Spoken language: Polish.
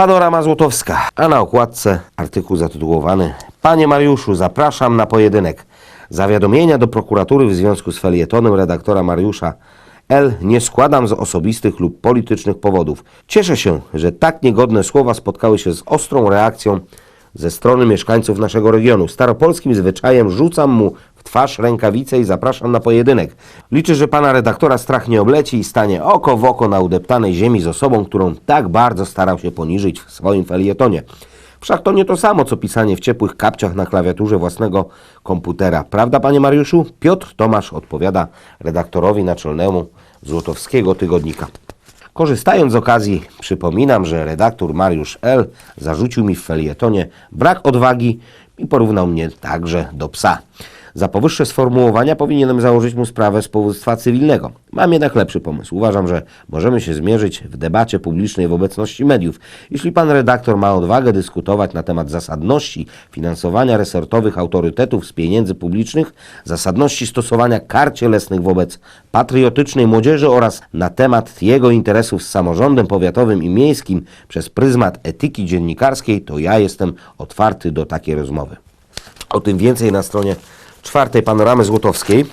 Panorama Złotowska, a na okładce artykuł zatytułowany Panie Mariuszu, zapraszam na pojedynek. Zawiadomienia do prokuratury w związku z felietonem redaktora Mariusza L. nie składam z osobistych lub politycznych powodów. Cieszę się, że tak niegodne słowa spotkały się z ostrą reakcją ze strony mieszkańców naszego regionu. Staropolskim zwyczajem rzucam mu twarz rękawice i zapraszam na pojedynek. Liczę, że pana redaktora strach nie obleci i stanie oko w oko na udeptanej ziemi z osobą, którą tak bardzo starał się poniżyć w swoim felietonie. Wszak to nie to samo, co pisanie w ciepłych kapciach na klawiaturze własnego komputera. Prawda, panie Mariuszu? Piotr Tomasz odpowiada redaktorowi naczelnemu Złotowskiego Tygodnika. Korzystając z okazji, przypominam, że redaktor Mariusz L. zarzucił mi w felietonie brak odwagi i porównał mnie także do psa. Za powyższe sformułowania powinienem założyć mu sprawę z powództwa cywilnego. Mam jednak lepszy pomysł. Uważam, że możemy się zmierzyć w debacie publicznej w obecności mediów. Jeśli pan redaktor ma odwagę dyskutować na temat zasadności finansowania resortowych autorytetów z pieniędzy publicznych, zasadności stosowania kar cielesnych wobec patriotycznej młodzieży oraz na temat jego interesów z samorządem powiatowym i miejskim przez pryzmat etyki dziennikarskiej, to ja jestem otwarty do takiej rozmowy. O tym więcej na stronie czwartej panoramy złotowskiej.